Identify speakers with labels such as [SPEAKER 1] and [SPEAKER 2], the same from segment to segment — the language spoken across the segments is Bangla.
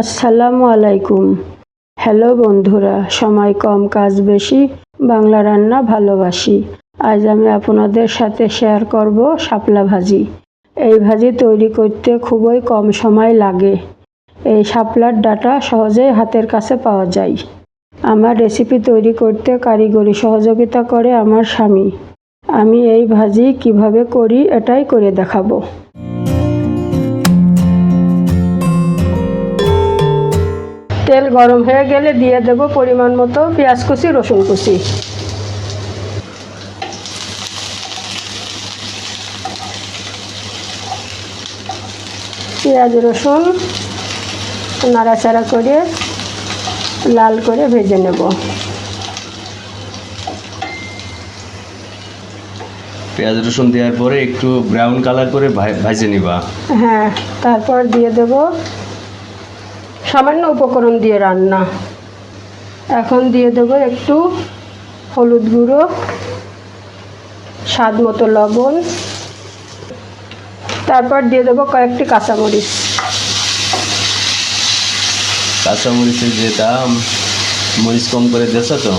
[SPEAKER 1] আসসালামু আলাইকুম। হ্যালো বন্ধুরা, সময় কম, কাজ বেশি, বাংলা রান্না ভালোবাসি। আজ আমি আপনাদের সাথে শেয়ার করব শাপলা ভাজি। এই ভাজি তৈরি করতে খুবই কম সময় লাগে। এই শাপলার ডাটা সহজেই হাতের কাছে পাওয়া যায়। আমার রেসিপি তৈরি করতে কারিগরি সহযোগিতা করে আমার স্বামী। আমি এই ভাজি কীভাবে করি এটাই করে দেখাবো। তেল গরম হয়ে গেলে দিয়ে দেব পরিমাণ মতো পেঁয়াজ কুচি রসুন কুচি। পেঁয়াজ রসুন নাড়াচাড়া করে লাল করে ভেজে নেব।
[SPEAKER 2] পেঁয়াজ রসুন দেওয়ার পরে একটু ব্রাউন কালার করে ভাজে নিবা।
[SPEAKER 1] হ্যাঁ তারপর দিয়ে দেব সামান্য উপকরণ দিয়ে রান্না। এখন দিয়ে দেবো একটু হলুদ গুঁড়ো স্বাদ মতো লবণ। তারপর দিয়ে দেবো কয়েকটি কাঁচামরিচ।
[SPEAKER 2] কাঁচামরিচের যে দাম মরিচ কম করে দিয়েছ তো?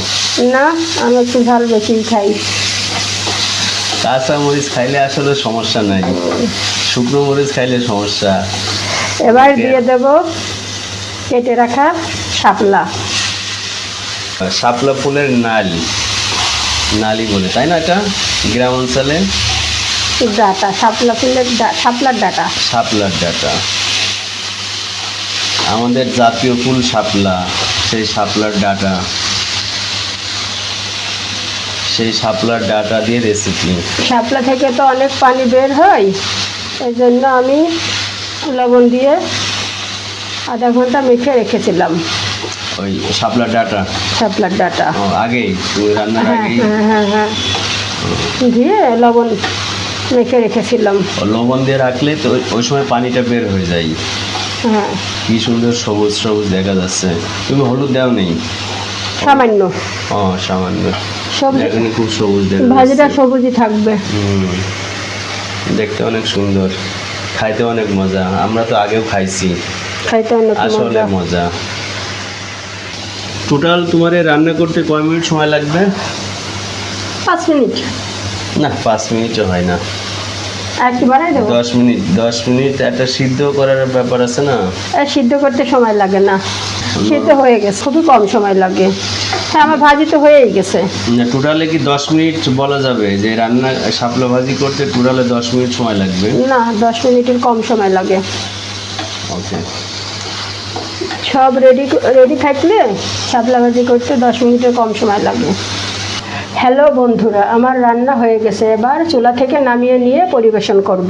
[SPEAKER 1] না আমি একটু ঝাল বেশি খাই।
[SPEAKER 2] কাঁচা মরিচ খাইলে আসলে সমস্যা নাই। শুকনো মরিচ খাইলে সমস্যা।
[SPEAKER 1] এবার দিয়ে দেব কেটে রাখা শাপলা।
[SPEAKER 2] শাপলা ফুলের নালি। নালি বলে তাই না এটা? গ্রাম অঞ্চলে?
[SPEAKER 1] ডাটা শাপলা ফুলের শাপলার ডাটা।
[SPEAKER 2] শাপলার ডাটা। আমাদের জাতীয় ফুল শাপলা সেই শাপলার ডাটা। সেই শাপলার ডাটা দিয়ে রেসিপি
[SPEAKER 1] শাপলা থেকে তো অনেক পানি বের হয় এই জন্য আমি লবণ দিয়ে আধা ঘণ্টা মেখে রেখেছিলাম।
[SPEAKER 2] ওই শাপলার ডাটা।
[SPEAKER 1] শাপলার ডাটা।
[SPEAKER 2] তুমি রান্নার
[SPEAKER 1] হ্যাঁ
[SPEAKER 2] আগেই
[SPEAKER 1] হ্যাঁ হ্যাঁ হ্যাঁ। দিয়ে লবণ মেখে রেখেছিলাম।
[SPEAKER 2] লবণ দিয়ে রাখলে তো ওই- সময় পানিটা বের হয়ে যায়।
[SPEAKER 1] হ্যাঁ।
[SPEAKER 2] কি সুন্দর সবুজ সবুজ দেখা যাচ্ছে। তুমি হলুদ দাও নেই?
[SPEAKER 1] সামান্য।
[SPEAKER 2] ও সামান্য।
[SPEAKER 1] সবজি
[SPEAKER 2] এখানে খুব সবুজ দেখা
[SPEAKER 1] ভাজিটা সবুজই থাকবে।
[SPEAKER 2] হুম। দেখতে অনেক সুন্দর। খাইতে অনেক মজা। আমরা তো আগেও খাইছি।
[SPEAKER 1] খাইতে অনেক
[SPEAKER 2] আসলে
[SPEAKER 1] মজা।
[SPEAKER 2] টোটাল তোমার রান্না করতে কয় মিনিট সময় লাগবে?
[SPEAKER 1] পাঁচ মিনিট।
[SPEAKER 2] না পাঁচ মিনিটও হয় না। দশ মিনিট দশ মিনিট একটা সিদ্ধ করার ব্যাপার আছে না?
[SPEAKER 1] সিদ্ধ করতে সময় লাগে না। সিদ্ধ হয়ে গেছে খুবই কম সময় লাগে। হ্যাঁ আমার ভাজি তো হয়েই গেছে।
[SPEAKER 2] না টোটালে কি দশ মিনিট বলা যাবে যে রান্না শাপলা ভাজি করতে টোটালে দশ মিনিট সময় লাগবে?
[SPEAKER 1] না দশ মিনিটের কম সময় লাগে।
[SPEAKER 2] ওকে
[SPEAKER 1] সব রেডি রেডি থাকলে শাপলা ভাজি করতে দশ মিনিটের কম সময় লাগে হ্যালো বন্ধুরা, আমার রান্না হয়ে গেছে এবার চুলা থেকে নামিয়ে নিয়ে পরিবেশন করব।